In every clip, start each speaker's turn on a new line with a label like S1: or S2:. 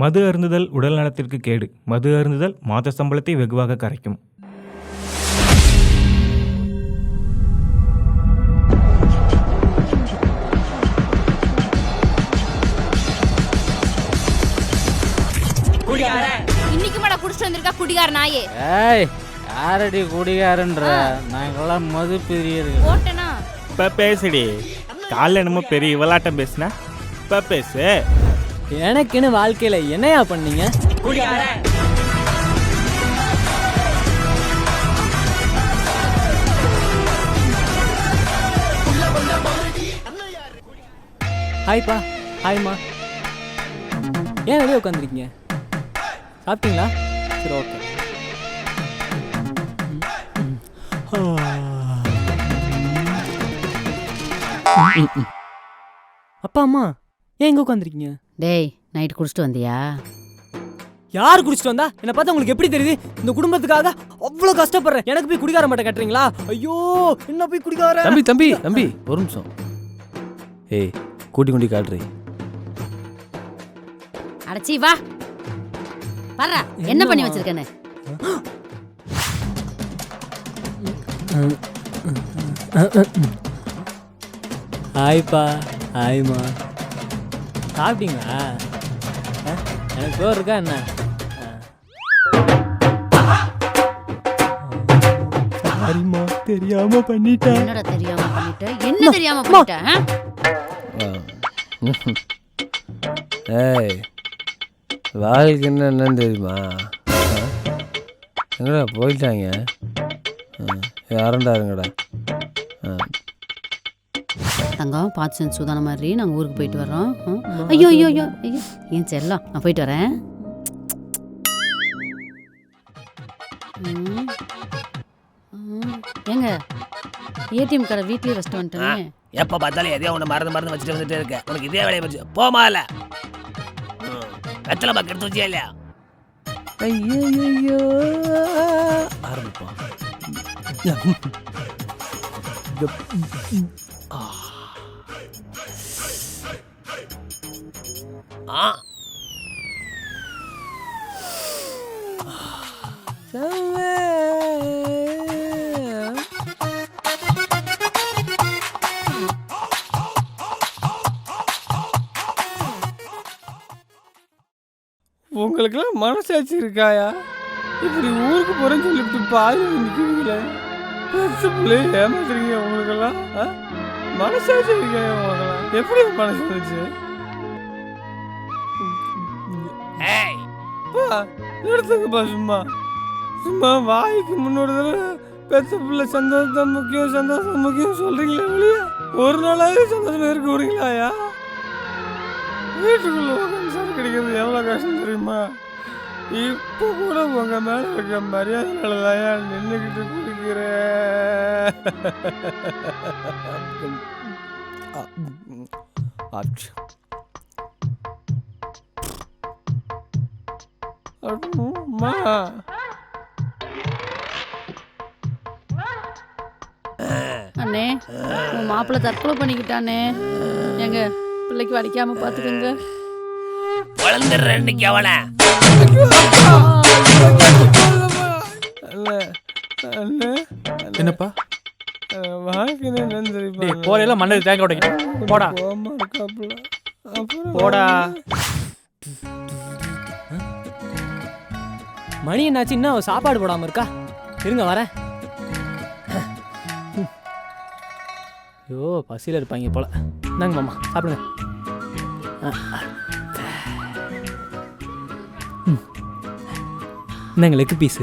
S1: மது அருந்துதல் உடல் நலத்திற்கு கேடு. மது அருந்துதல் மாத சம்பளத்தை வெகுவாக கரைக்கும்.
S2: இன்னைக்கு மேல குடிச்சிட்டு வந்திருக்கா குடிகார நாயே?
S3: ஏய் யாரடி குடிகாரன்ற? நாங்கெல்லாம் மது பிரியர்கள்.
S2: ஓட்டனா?
S1: இப்போ பேசுடி. காலைல என்னமோ பெரிய விளாட்டம் பேசுனா? இப்போ பேசு.
S4: எனக்குன்னு வாழ்க்கையில என்னையா பண்ணீங்க? ஹாய்ப்பா ஹாய்மா ஏன் வெளியே உட்காந்துருக்கீங்க சாப்பிட்டீங்களா? சரி ஓகே. அப்பா அம்மா. ஏன் இங்கே உட்காந்துருக்கீங்க?
S5: டேய் நைட் குடிச்சிட்டு வந்தியா?
S4: யார் குடிச்சிட்டு வந்தா? என்ன பார்த்தா உங்களுக்கு எப்படி தெரியுது? இந்த குடும்பத்துக்காக அவ்வளோ கஷ்டப்படுறேன். எனக்கு போய் குடிகார மாட்டேன் கட்டுறீங்களா? ஐயோ என்ன போய் குடிகார?
S6: தம்பி தம்பி தம்பி ஒரு நிமிஷம். ஏய் கூட்டி கொண்டி காட்டுறி.
S5: அடச்சி வா. வர்றா. என்ன பண்ணி வச்சிருக்கேன்னு?
S4: ஹாய்ப்பா ஹாய்மா. சாப்பிட்டீங்களா? எனக்கு சோறு இருக்கா என்ன சாரிம்மா தெரியாம பண்ணிட்டேன்
S5: என்னடா தெரியாம பண்ணிட்ட என்ன தெரியாம பண்ணிட்ட?
S6: ஏய் வாழ்க்கை என்ன என்னன்னு தெரியுமா? எங்கடா போயிட்டாங்க யாரண்டா இருங்கடா ஆ.
S5: தங்கம் பார்த்து செஞ்சு சூதான மாதிரி நாங்க ஊருக்கு போயிட்டு வர்றோம். ஆ? ஐயோ ஐயோ ஐயோ ஐயோ. ஏன் செல்லம் நான் போயிட்டு வரேன். ஏங்க ஏடிஎம் கார்டை வீட்லயே வச்சுட்டு வந்துட்டேன்
S7: எப்ப பார்த்தாலும் எதையோ ஒண்ணு மறந்து மறந்து வச்சுட்டு வந்துட்டே இருக்க. உனக்கு இதே வேலையை வச்சு போமா இல்ல. வெத்தலை பாக்கு எடுத்து வச்சியா இல்லையா?
S6: ஐயையையோ. ஆரம்பிப்போம்.
S3: உங்களுக்கெல்லாம் மனசாட்சி இருக்காயா இப்படி ஊருக்கு போறேன்னு சொல்லிட்டு பாதி நிற்கிறீங்களே பெருசு பிள்ளைய ஏமாத்துறீங்க உங்களுக்கெல்லாம்? மனசாட்சி இருக்காயா உங்களுக்கெல்லாம்? எப்படி மனசு அப்பா, நிறுத்துங்கப்பா சும்மா. சும்மா வாய்க்கு முன்னோரு தடவை பெத்த பிள்ளை சந்தோஷம் முக்கியம் சந்தோஷம் முக்கியம் சொல்றீங்களே வெளியே ஒரு நாளாவது சந்தோஷமா இருக்க விடுறீங்களாயா வீட்டுக்குள்ள கிடைக்கிறது எவ்வளோ கஷ்டம் தெரியுமா? இப்போ கூட உங்கள் மேலே இருக்க மரியாதை தாயா நின்றுக்கிட்டு குடிக்கிறேன் அம்மா
S5: அண்ணே உன் மாப்பிள்ளை தற்கொலை பண்ணிக்கிட்டானே. எங்க பிள்ளைக்கு வலிக்காம பாத்துக்கோங்க.
S7: வளர்ந்துடுறேன் இன்னைக்கு அவனை
S6: என்னப்பா?
S3: வாழ்க்கைன்னு என்னன்னு தெரியுமா?
S4: டேய் போறையெல்லாம் மண்ணை தேங்க போடா. போடா. மணி என்னாச்சு? இன்னும் அவ சாப்பாடு போடாம இருக்கா? இருங்க வரேன். ஐயோ பசியில் இருப்பாங்க போல. இந்தாங்க மாமா சாப்பிடுங்க. இந்தாங்க லெக் பீஸு.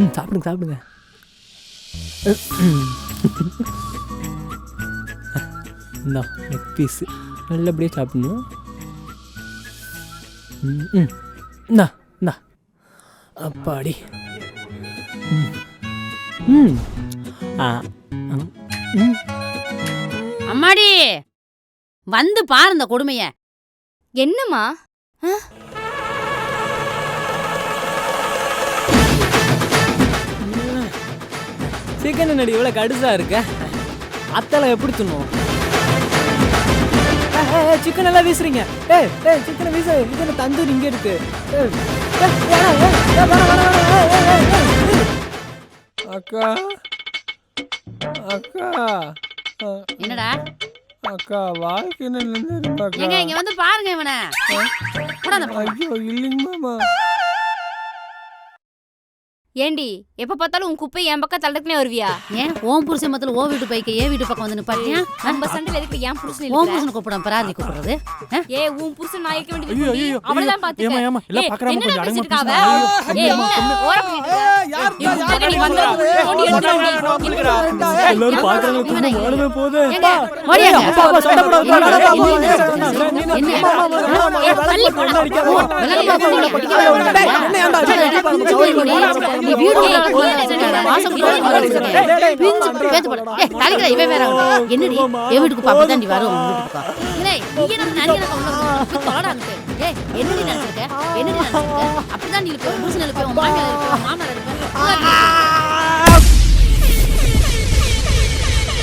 S4: ம் சாப்பிடுங்க சாப்பிடுங்க. இந்தா லெக் பீஸு. நல்லபடியாக சாப்பிடணும். ம் இந்தா இந்தா. அப்பாடி. ம் ம். ஆ
S5: அம்மாடி! வந்து பாரு இந்த கொடுமைய.
S2: என்னம்மா?
S4: சிக்கன் நடி இவ்வளோ கடுசா இருக்க அத்தலை எப்படி தின்னும் சிக்கன் எல்லாம் வீசுறீங்க ஏய் ஏய் சிக்கனை வீசு என்ன தந்தூரி இங்க இருக்கு.
S3: அக்கா அக்கா
S5: என்னடா
S3: அக்கா வாழ்க்கை தெரியுமாக்கா
S5: எங்க இங்க வந்து பாருங்க இவனை.
S3: ஐயோ இல்லைங்க மாமா
S2: ஏண்டி எப்ப பார்த்தாலும் உன் குப்பை என் பக்கம் தள்ளக்குனே வருவியா
S5: ஏன் ஓம் புருஷன் மத்தில ஓ வீட்டு பைக்க ஏ வீட்டு பக்கம் வந்து நிப்பாட்டியா
S2: நம்ம சண்டையில எதுக்கு ஏன் புருஷன்
S5: ஓம்
S2: இல்ல
S5: புருஷன் கூப்பிடாம பராதி கூப்பிடுறது?
S2: ஏ உன் புருஷன் நான் இருக்க வேண்டியது
S1: எல்லாம்
S2: ஏய்,
S1: பார்க்கறாம
S2: என்னடா
S1: கொஞ்சம் பேசுங்க.
S2: இருக்காவ? இருக்க? நீ வந்தா ஓடி
S1: எல்லாரும் பாக்குறாங்க.
S4: அப்பா, சண்டை போடாத,
S5: என்ன? என்ன?
S4: என்ன?
S5: நீ வீடு தலைக்கிற இவன் வேற. என்னடி என் வீட்டுக்கு பா, அப்படிதான் நீ வரும் என்னடி நினைச்சிருக்க? என்னடி நினைச்சிருக்க? அப்படிதான் நீ இருப்ப. புருஷன் இருப்ப, உன் மாமியார் இருப்ப, உன் மாமனார் இருப்ப.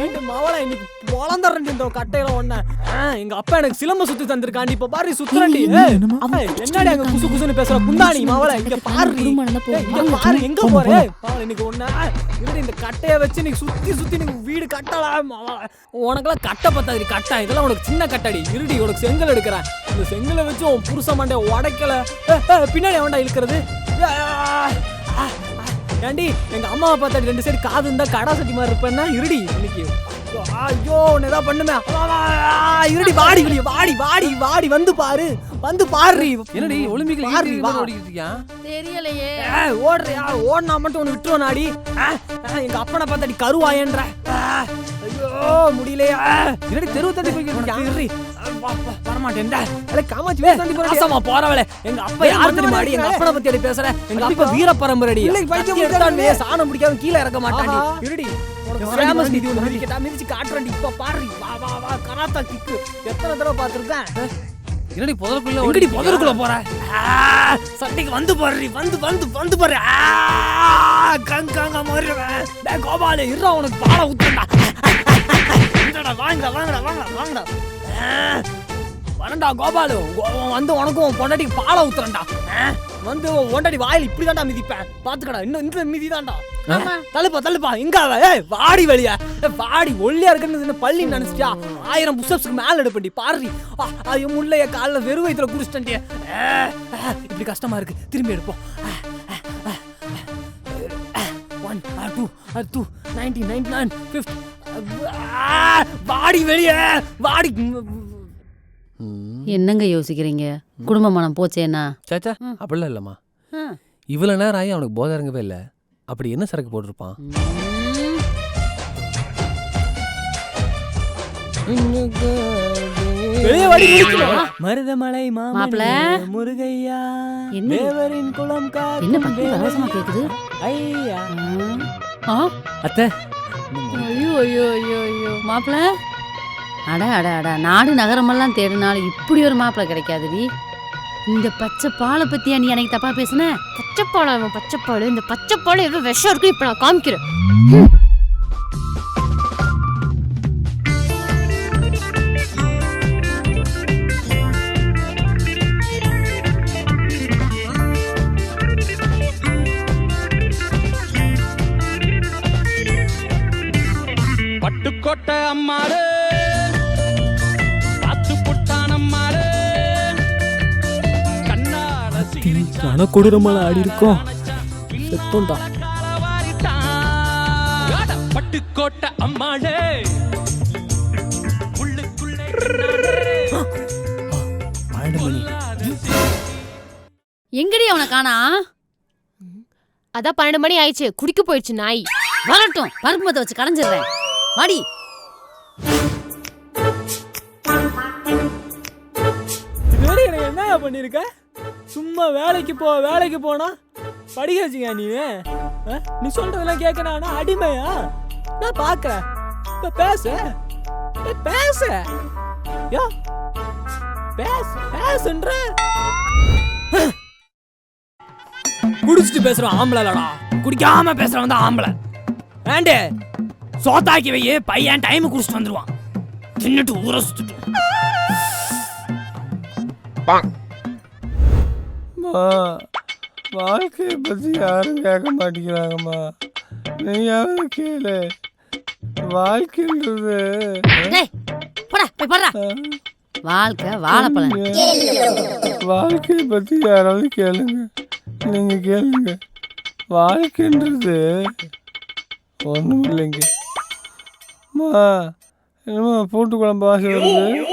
S4: ஏண்டி மவளை இன்னைக்கு பொழந்துறேன்டி இந்த கட்டையில ஒண்ண எங்க அப்பா எனக்கு சிலம்ப சுத்தி தந்திருக்காண்டி இப்ப பாரு சுத்துறண்டி என்னடி அங்க குசு குசுன்னு பேசுற குந்தாணி மவளை? இங்க பாரு. இங்க பாரு எங்க போற? இன்னைக்கு ஒண்ண இருடி இந்த கட்டைய வச்சு நீ சுத்தி சுத்தி நீ வீடு கட்டலாம் மவளை? உனக்கெல்லாம் கட்டை பத்தாது கட்டா. இதெல்லாம் உனக்கு சின்ன கட்டடி. இருடி உனக்கு செங்கல் எடுக்கிறேன். இந்த செங்கலை வச்சு உன் புருஷ மண்டைய உடைக்கல. பின்னாடி அவன்டா இழுக்கிறது. ஏண்டி எங்க அம்மாவை பார்த்தா ரெண்டு சைடு காது இருந்தா கடா சட்டி மாதிரி இருப்பேன்னா இருடி இன்னைக்கு. ஐயோ உன்னை ஏதாவது பண்ணுமே. இருடி வாடி வெளிய வாடி வாடி வாடி வந்து பாரு. வந்து பாரு.
S3: என்னடி ஒலிம்பிக்ல
S4: பாரு,
S3: ஈட்டி
S4: வா.
S3: ஓடிக்கிட்டு இருக்கியா?
S5: தெரியலையே.
S4: ஏய், ஓடுறியா? ஓடினா மட்டும் உன்னை விட்டுருவோம் நாடி எங்க அப்பனை பார்த்தாடி கருவாயன்ற. ஐயோ முடியலையா.
S3: என்னடி தெருவு தாண்டி போய்க்கிட்டு
S4: வரமாட்டேன்டா அட போறவளே எங்க அப்பா யார் தெரியுமா அடி? எங்க அப்பனை பத்தி அடி பேசுற? எங்க அப்பா வீர பரம்பரடி பைத்தியம் எடுத்தானே சாணம் பிடிக்காம கீழ இறக்க மாட்டான்டி இருடி. ஃபேமஸ் ஒன்று மிதிச்சு இப்ப பாரு வா வா வா கராத்தா கிக்கு எத்தனை தடவை பார்த்திருக்கேன்?
S3: என்னடி புதருக்குள்ள
S4: எங்கடி
S3: ஓடிக்கிட்டு
S4: புதருக்குள்ள போற? வந்து பாரு வந்து வந்து வந்து பாரு ஆ, கங்காங்க மாறிடுவேன். கோபாலு இருடா உனக்கு பால ஊத்துறா இந்தடா வாங்கடா வாங்கடா வாங்கடா வாங்கடா. வரண்டா கோபாலு. வந்து உனக்கும் உன் பொண்டாட்டிக்கு பால ஊத்துறேன்டா. ஆ, வந்து பொண்டாட்டி வாயில் இப்படி தான்டா மிதிப்பேன். பாத்துக்கடா இன்னும் இந்த மிதி தான்டா தள்ளுப்பா தள்ளுப்பா. ஏய் வாடி வெளிய. வாடி ஒல்லியா இருக்குன்னு பள்ளி நினைச்சிட்டியா? ஆயிரம் புஷ்அப்ஸ்க்கு மேல எடுப்பண்டி பாரு ஆ, ஐயோ முள்ளைய கால்ல வெறும் வயித்துல குடிச்சிட்டே இப்படி கஷ்டமா இருக்கு. திரும்பி எடுப்போம். One two two ninety ninety nine fifth வாடி வெளிய வாடி.
S5: என்னங்க யோசிக்கிறீங்க? குடும்ப மனம் போச்சேனா
S6: சாச்சா. அப்படிலாம் இல்லைம்மா. இவ்வளோ நேரம் ஆகி அவனுக்கு போதை இறங்கவே இல்லை. அப்படி என்ன சரக்கு போட்டிருப்பான்?
S4: மருதமலை
S5: மாப்பிள.
S4: முருகையா.
S5: என்ன?
S4: தேவரின் குளம்
S5: என்ன பத்தி. பரவசமா கேக்குது?
S4: ஐயா.
S5: ஆ.
S6: அத்தை.
S5: ஐயோ ஐயோ ஐயோ ஐயோ. மாப்பிள. அட அட அட. நாடு நகரமெல்லாம் தேடினாலும் இப்படி ஒரு மாப்பிள கிடைக்காதுடி. இந்த பச்சை பாலை பத்தியா நீ எனக்கு தப்பா பேசுன?
S2: பச்சைப்பாலம் அவன் பச்சைப்பாலம் இந்த பச்சைப்பாலம் எவ்வளவு விஷம் இருக்கு இப்ப நான் காமிக்கிறேன்.
S8: பட்டுக்கோட்டை அம்மாளே.
S4: கன கொடூரமான ஆடி இருக்கோம்.
S8: பட்டுக்கோட்டை அம்மாளே.
S4: பன்னெண்டு மணி
S5: எங்கடி அவனை காணா?
S2: அதான் பன்னெண்டு மணி ஆயிடுச்சு. குடிக்க போயிடுச்சு நாய்.
S5: வரட்டும். பருப்பு மத்த வச்சு கடைஞ்சிடுறேன். வாடி.
S4: என்ன பண்ணிருக்க? சும்மா வேலைக்கு போ வேலைக்கு போனா படிக்க நீ? நீ சொல்றதெல்லாம் கேட்க அடிமையா? நான் பாக்குறேன் இப்ப பேச. பேச. யோ. பேச பேசுன்ற. குடிச்சிட்டு பேசுறோம் ஆம்பளை குடிக்காம பேசுறவன் தான் ஆம்பளை. ஏண்டே? சோத்தாக்கி வையே பையன் டைம் குடிச்சிட்டு வந்துருவான். தின்னுட்டு ஊற சுத்துட்டு.
S3: அம்மா. வாழ்க்கையை பற்றி யாரும் கேட்க மாட்டேங்கிறாங்கம்மா. நீயாவது கேளு வாழ்க்கைன்றது
S5: வாழ்க்கை வாழைப்பழம்.
S3: வாழ்க்கையை பற்றி யாராவது கேளுங்க. நீங்கள் கேளுங்க. வாழ்க்கைன்றது ஒன்றும் இல்லைங்க அம்மா என்னம்மா பூட்டு குழம்பு ஆசை வருது?